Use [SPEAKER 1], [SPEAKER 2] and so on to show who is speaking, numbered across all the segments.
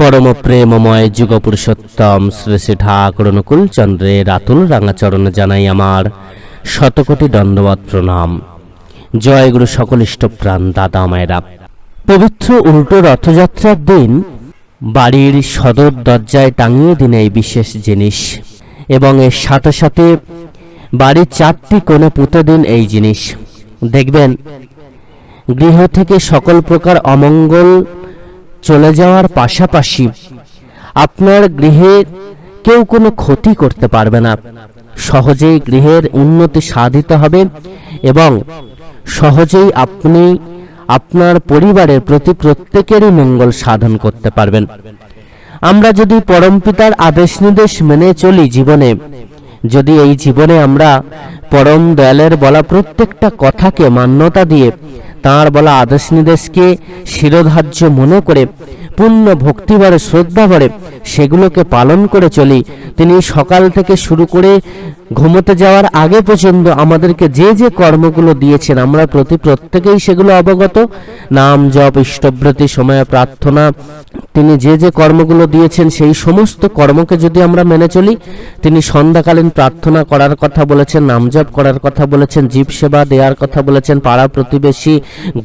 [SPEAKER 1] পরম প্রেমময় যুগপুরুষোত্তম শ্রী শ্রী ঠাকুর অনুকূল চন্দ্রের আতুল রাঙাচরণ জানাই আমার শতকোটি দণ্ডবত প্রণাম। জয় গুরু সকল ইষ্টপ্রাণ দাদা মায়েরা। পবিত্র উল্টো রথযাত্রার দিন বাড়ির সদর দরজায় টাঙিয়ে দিন এই বিশেষ জিনিস এবং এর সাথে সাথে বাড়ির চারটি কোণে পুঁতে দিন এই জিনিস। দেখবেন, গৃহ থেকে সকল প্রকার অমঙ্গল চলে যাওয়ার পাশাপাশি আপনার গৃহে কেউ কোনো ক্ষতি করতে পারবে না। সহজেই গৃহের উন্নতি সাধিত হবে এবং সহজেই আপনি আপনার পরিবারের প্রতি প্রত্যেকেরই মঙ্গল সাধন করতে পারবেন। আমরা যদি পরমপিতার আদেশ নির্দেশ মেনে চলি জীবনে, যদি এই জীবনে আমরা পরম দয়ালের বলা প্রত্যেকটা কথাকে মান্যতা দিয়ে তাঁর বলা আদেশ নির্দেশকে শিরোধার্য মনে করে, পূর্ণ ভক্তিভরে শ্রদ্ধা ভরে সেগুলোকে পালন করে চলি। তিনি সকাল থেকে শুরু করে ঘুমোতে যাওয়ার আগে পর্যন্ত আমাদেরকে যে যে কর্মগুলো দিয়েছেন, আমরা প্রতি প্রত্যেকেই সেগুলো অবগত। নাম জপ, ইষ্টব্রতি, সময় প্রার্থনা, তিনি যে যে কর্মগুলো দিয়েছেন, সেই সমস্ত কর্মকে যদি আমরা মেনে চলি, তিনি সন্ধ্যাকালীন প্রার্থনা করার কথা বলেছেন, নাম জপ করার কথা বলেছেন, জীব সেবা দেওয়ার কথা বলেছেন, পাড়া প্রতিবেশী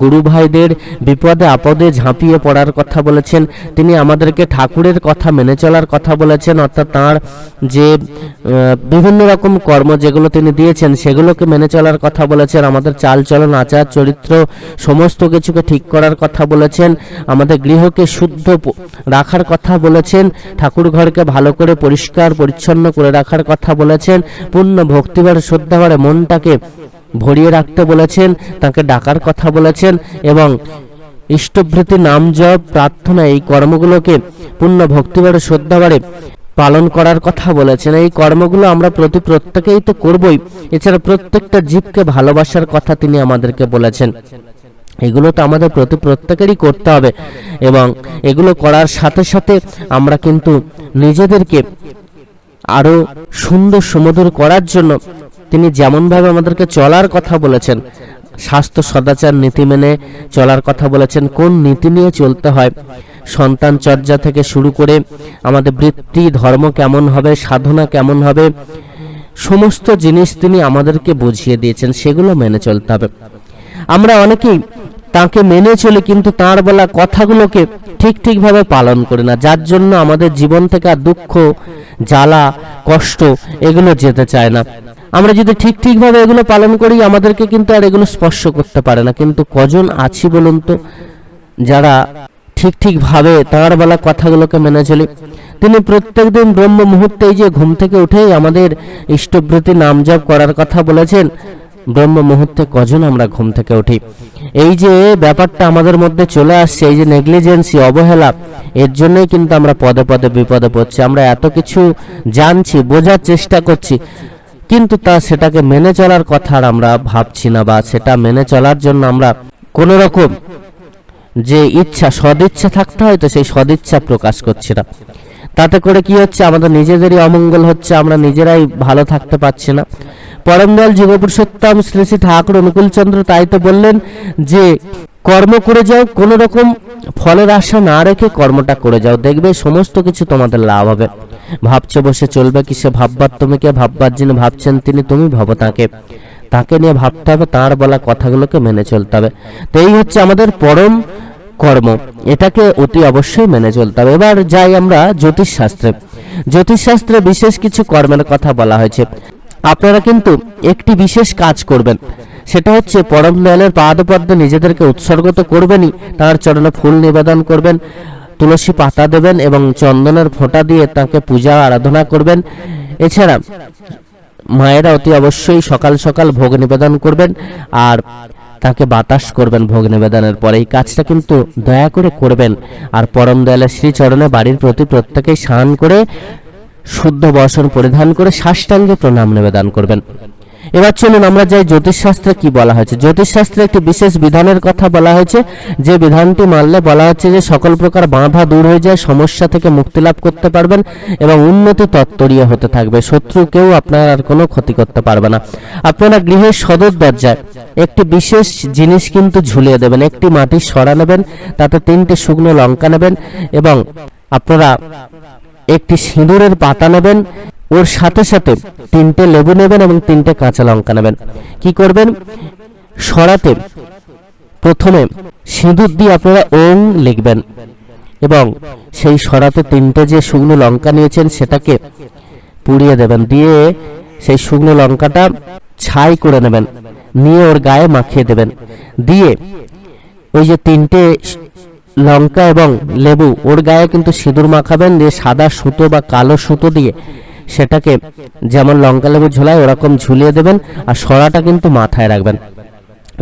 [SPEAKER 1] গুরু ভাইদের বিপদে আপদে ঝাঁপিয়ে পড়ার কথা বলেছেন। তিনি আমাদেরকে ঠাকুরের কথা মেনে চলার কথা বলেছেন, অর্থাৎ তাঁর যে বিভিন্ন রকম কর্ম যেগুলো তিনি দিয়েছেন, সেগুলোকে মেনে চলার কথা বলেছেন। আমাদের চাল চলন, আচার, চরিত্র, সমস্ত কিছুকে ঠিক করার কথা বলেছেন। আমাদের গৃহকে শুদ্ধ রাখার কথা বলেছেন। ঠাকুর ঘরকে ভালো করে পরিষ্কার, পরিচ্ছন্ন করে রাখার কথা বলেছেন। পূর্ণ ভক্তিবার শ্রদ্ধাভরে মনটাকে ভরিয়ে রাখতে বলেছেন, তাকে ডাকার কথা বলেছেন এবং ইষ্টভৃতি নাম জপ, প্রার্থনা, এই কর্মগুলোকে পূর্ণ ভক্তিবারে শ্রদ্ধাবারে পালন করার কথা বলেছেন। এই কর্মগুলো আমরা প্রতি প্রত্যেকেই তো করবই। এছাড়া প্রত্যেকটা জীবকে ভালোবাসার কথা তিনি আমাদেরকে বলেছেন। এগুলো তো আমাদের প্রতি প্রত্যেকেরই করতে হবে এবং এগুলো করার সাথে সাথে আমরা কিন্তু নিজেদেরকে আরও সুন্দর, সুমধুর করার জন্য তিনি যেমনভাবে আমাদেরকে চলার কথা বলেছেন, স্বাস্থ্য সদাচার নীতি মেনে চলার কথা বলেছেন, কোন নীতি নিয়ে চলতে হয়, সন্তান চর্যা থেকে শুরু করে আমাদের বৃত্তি, ধর্ম কেমন হবে, সাধনা কেমন হবে, সমস্ত জিনিস তিনি আমাদেরকে বুঝিয়ে দিয়েছেন, সেগুলো মেনে চলতে হবে। আমরা অনেকেই তাকে মেনে চলি কিন্তু তার বলা কথাগুলোকে ঠিক ঠিকভাবে পালন করি না, যার জন্য আমাদের জীবন থেকে আর দুঃখ, জ্বালা, কষ্ট এগুলো যেতে চায় না। আমরা যদি ঠিক ঠিকভাবে এগুলো পালন করি, আমাদেরকে কিন্তু আর এগুলো স্পর্শ করতে পারে না। কিন্তু কজন আছি বলুন তো, যারা ঠিক ঠিকভাবে তাঁর বলা কথাগুলোকে মেনে চলি? তিনি প্রত্যেকদিন ব্রহ্ম মুহূর্তে এই যে ঘুম থেকে উঠেই আমাদের ইষ্টভৃতি নাম জপ করার কথা বলেছেন, ব্রহ্ম মুহূর্তে কজন আমরা ঘুম থেকে উঠি? এই যে ব্যাপারটা আমাদের মধ্যে চলে আসছে, এই যে নেগলিজেন্সি, অবহেলা, এর জন্যই কিন্তু আমরা পদে পদে বিপদে পড়ছি। আমরা এত কিছু জানছি, বোঝার চেষ্টা করছি। কিন্তু তা সেটাকে মেনে চলার কথা আর আমরা ভাবছি না বা সেটা মেনে চলার জন্য আমরা কোনো রকম যে ইচ্ছা, সদিচ্ছা থাকতে হয় তো সেই সদিচ্ছা প্রকাশ করছি না। তাতে করে কি হচ্ছে? আমাদের নিজেদেরই অমঙ্গল হচ্ছে, আমরা নিজেরাই ভালো থাকতে পারছি না। পরমদয়াল যুগপুরুষোত্তম শ্রী শ্রী ঠাকুর অনুকূলচন্দ্র তাই তো বললেন যে কর্ম করে যাও, কোনো রকম ফলের আশা না রেখে কর্মটা করে যাও। দেখবে সমস্ত কিছু তোমাদের লাভ হবে। ভাবছে বসে চলবে কি সে ভাববার তুমি কে? ভাববার যিনি ভাবছেন তিনি তুমি ভাবো তাকে। তাকে নিয়ে ভাবতে হবে, তার বলা কথাগুলোকে মেনে চলতে হবে। তো এই হচ্ছে আমাদের পরম কর্ম। এটাকে অতি অবশ্যই মেনে চলতে হবে। এবার যাই আমরা জ্যোতিষশাস্ত্রে। জ্যোতিষশাস্ত্রে বিশেষ কিছু কর্মের কথা বলা হয়েছে। আপনারা কিন্তু একটি বিশেষ কাজ করবেন। সেটা হচ্ছে পরম দয়ালের পাদপদ্মে নিজেদেরকে উৎসর্গ তো করবেনই, তার চরণে ফুল নিবেদন করবেন, তুলসী পাতা দেবেন এবং চন্দনের ফোঁটা দিয়ে তাকে পূজা আরাধনা করবেন। এছাড়া মায়েরা অতি অবশ্যই সকাল সকাল ভোগ নিবেদন করবেন আর তাকে বাতাস করবেন ভোগ নিবেদনের পরে। এই কাজটা কিন্তু দয়া করে করবেন। আর পরম দয়ালের শ্রীচরণে বাড়ির প্রতি প্রত্যেকেই স্নান করে শুদ্ধ বসন পরিধান করে সাষ্টাঙ্গে প্রণাম নিবেদন করবেন। এবার চলুন আমরা যাই জ্যোতিষশাস্ত্রে কি বলা হয়েছে। জ্যোতিষশাস্ত্রে একটি বিশেষ বিধানের কথা বলা হয়েছে। যে বিধানটি মানলে বলা হচ্ছে যে সকল প্রকার বাধা দূর হয়ে যায়, সমস্যা থেকে মুক্তি লাভ করতে পারবেন এবং উন্নতি তত্তরীয় হতে থাকবে। শত্রু কেউ আপনার আর কোনো ক্ষতি করতে পারবে না। আপনারা গৃহের সদর দরজায় একটি বিশেষ জিনিস কিন্তু ঝুলিয়ে দেবেন। একটি মাটির সরা নেবেন, তাতে তিনটি শুকনো লঙ্কা নেবেন এবং আপনারা একটি সিঁদুরের পাতা নেবেন, ওর সাথে সাথে তিনটে লেবু নেবেন এবং তিনটে কাঁচা লঙ্কা নেবেন। কি করবেন? সরাতে প্রথমে সিঁদুর দিয়ে আপনারা ওং লিখবেন এবং সেই সরাতে তিনটে যে শুকনো লঙ্কা নিয়েছেন সেটাকে পুড়িয়ে দেবেন। দিয়ে সেই শুকনো লঙ্কাটা ছাই করে নেবেন, নিয়ে ওর গায়ে মাখিয়ে দেবেন। দিয়ে ওই যে তিনটে লঙ্কা এবং লেবু। ওর গায়ে কিন্তু সিঁদুর মাখাবেন দিয়ে সাদা সুতো বা কালো সুতো দিয়ে সেটাকে যেমন লঙ্কা লেবু ঝোলায় ওরকম ঝুলিয়ে দেবেন আর সরাটা কিন্তু মাথায় রাখবেন।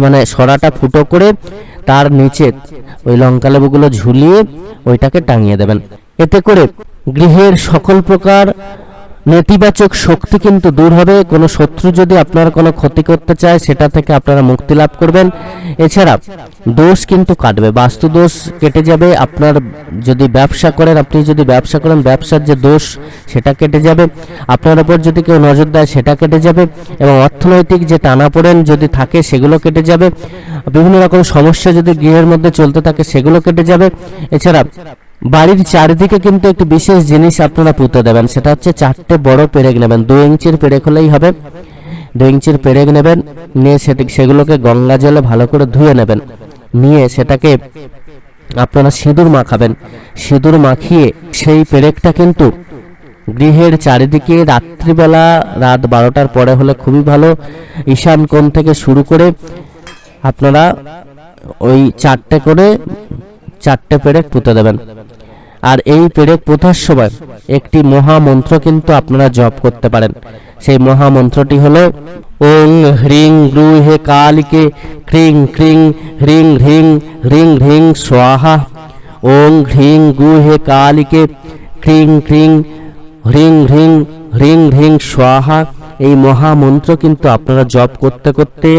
[SPEAKER 1] মানে সরাটা ফুটো করে তার নিচে ওই লঙ্কা লেবুগুলো ঝুলিয়ে ওইটাকে টাঙিয়ে দেবেন। এতে করে গৃহের সকল প্রকার নেতিবাচক শক্তি কিন্তু দূর হবে। কোনো শত্রু যদি আপনার কোনো ক্ষতি করতে চায়, সেটা থেকে আপনারা মুক্তি লাভ করবেন। এছাড়া দোষ কিন্তু কাটবে, বাস্তু দোষ কেটে যাবে। আপনার যদি ব্যবসা করেন, আপনি যদি ব্যবসা করেন, ব্যবসার যে দোষ, সেটা কেটে যাবে। আপনার উপর যদি কেউ নজর দেয়, সেটা কেটে যাবে। এবং অর্থনৈতিক যে টানাপোড়েন যদি থাকে, সেগুলো কেটে যাবে। বিভিন্ন রকম সমস্যা যদি গৃহের মধ্যে চলতে থাকে, সেগুলো কেটে যাবে। এছাড়া বাড়ির চারিদিকে কিন্তু একটি বিশেষ জিনিস আপনারা পুঁতে দেবেন। সেটা হচ্ছে চারটে বড় পেরেক নেবেন। দু ইঞ্চির পেরেক হলেই হবে। দু ইঞ্চির পেরেক নেবেন, নিয়ে সেটি সেগুলোকে গঙ্গা জলে ভালো করে ধুয়ে নেবেন। নিয়ে সেটাকে আপনারা সিঁদুর মাখাবেন। সিঁদুর মাখিয়ে সেই পেরেকটা কিন্তু গৃহের চারিদিকে রাত্রিবেলা রাত বারোটার পরে হলে খুবই ভালো। ঈশান কোণ থেকে শুরু করে আপনারা ওই চারটে করে চারটে পেরেক পুঁতে দেবেন। আর এই পেরেক পোঁতার সময় একটি মহামন্ত্র কিন্তু আপনারা জপ করতে পারেন। সেই মহামন্ত্রটি হলো, ওং হ্রিং গ্রু হে কালিকে ক্রিং ক্রিং হ্রিং হ্রিং হ্রিং হ্রিং স্বাহা। ওং হ্রিং গু হে কালিকে ক্রিং ক্রিং হ্রিং হ্রিং হ্রিং হ্রিং স্বাহা। এই মহামন্ত্র কিন্তু আপনারা জপ করতে করতে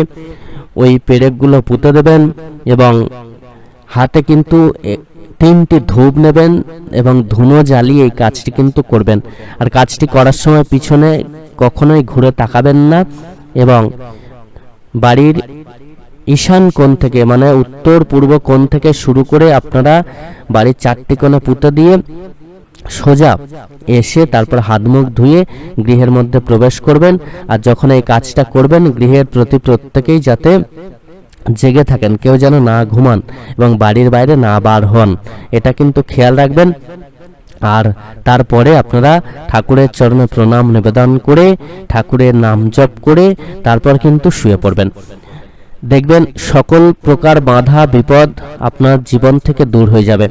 [SPEAKER 1] ওই পেরেকগুলো পুঁতে দেবেন এবং হাতে কিন্তু তিনটি ধূপ নেবেন এবং ধুনো জ্বালিয়ে এই কাজটি কিন্তু করবেন। আর কাজটি করার সময় পিছনে কখনোই ঘুরে তাকাবেন না এবং বাড়ির ঈশান কোণ থেকে মানে উত্তর পূর্ব কোণ থেকে শুরু করে আপনারা বাড়ির চারটি কোণে পুঁতে দিয়ে সোজা এসে তারপর হাত মুখ ধুয়ে গৃহের মধ্যে প্রবেশ করবেন। আর যখন এই কাজটা করবেন, গৃহের প্রতি প্রত্যেকেই যাতে জেগে থাকেন, কেউ যেন না ঘুমান এবং বাড়ির বাইরে না বার হন। এটা কিন্তু খেয়াল রাখবেন। আর তারপরে আপনারা ঠাকুরের চরণে প্রণাম নিবেদন করে, ঠাকুরের নাম জপ করে, তারপর কিন্তু শুয়ে পড়বেন। দেখবেন সকল প্রকার বাধা, বিপদ আপনার জীবন থেকে দূর হয়ে যাবে।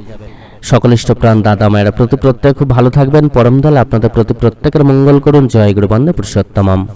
[SPEAKER 1] সকল ইষ্টপ্রাণ দাদা, মায়েরা প্রতি প্রত্যেক খুব ভালো থাকবেন। পরম দল আপনাদের প্রতি প্রত্যেকের মঙ্গল করুন। জয় গুরু বন্দে পুরুষোত্তমম।